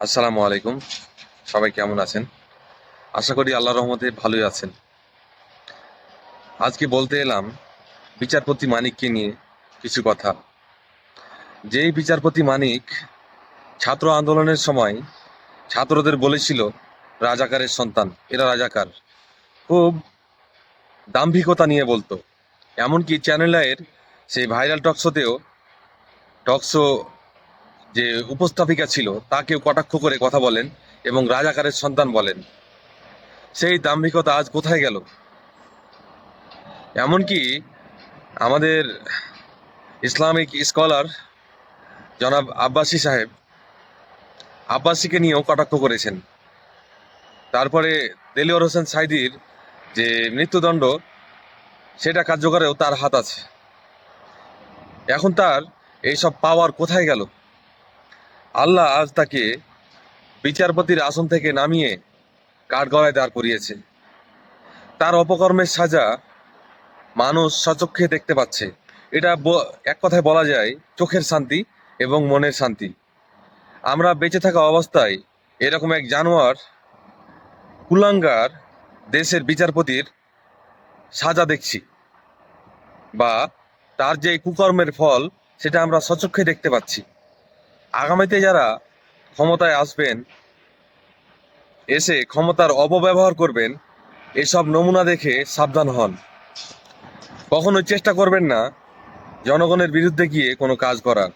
আসসালামু আলাইকুম। সবাই কেমন আছেন? আশা করি আল্লাহ রহমতে ভালোই আছেন। আজকে বলতে এলাম, বিচারপতি মানিককে নিয়ে কিছু কথা। যেই বিচারপতি মানিক ছাত্র আন্দোলনের সময় ছাত্রদের বলেছিল, রাজাকারের সন্তান, এরা রাজাকার। খুব দাম্ভিকতা নিয়ে বলতো। এমনকি চ্যানেলের সেই ভাইরাল টকশোতেও টকশো যে উপস্থাপিকা ছিল, তাকেও কটাক্ষ করে কথা বলেন এবং রাজাকারের সন্তান বলেন। সেই দাম্ভিকতা আজ কোথায় গেল? এমনকি আমাদের ইসলামিক স্কলার জনাব আব্বাসী সাহেব আব্বাসীকে নিয়েও কটাক্ষ করেছেন। তারপরে দেলিওর হোসেন সাইদির যে মৃত্যুদণ্ড, সেটা কার্যকরেও তার হাত আছে। এখন তার এইসব পাওয়ার কোথায় গেল? আল্লাহ আজ তাকে বিচারপতির আসন থেকে নামিয়ে কাঠগড়ায় দাঁড় করিয়েছে। তার অপকর্মের সাজা মানুষ সচক্ষে দেখতে পাচ্ছে। এটা এক কথায় বলা যায় চোখের শান্তি এবং মনের শান্তি। আমরা বেঁচে থাকা অবস্থায় এরকম এক জানোয়ার কুলাঙ্গার দেশের বিচারপতির সাজা দেখছি বা তার যে কুকর্মের ফল, সেটা আমরা সচক্ষে দেখতে পাচ্ছি। আগামীতে যারা ক্ষমতায় আসবেন, এসে ক্ষমতার অপব্যবহার করবেন, এসব নমুনা দেখে সাবধান হন। কখনোই চেষ্টা করবেন না জনগণের বিরুদ্ধে গিয়ে কোনো কাজ করার।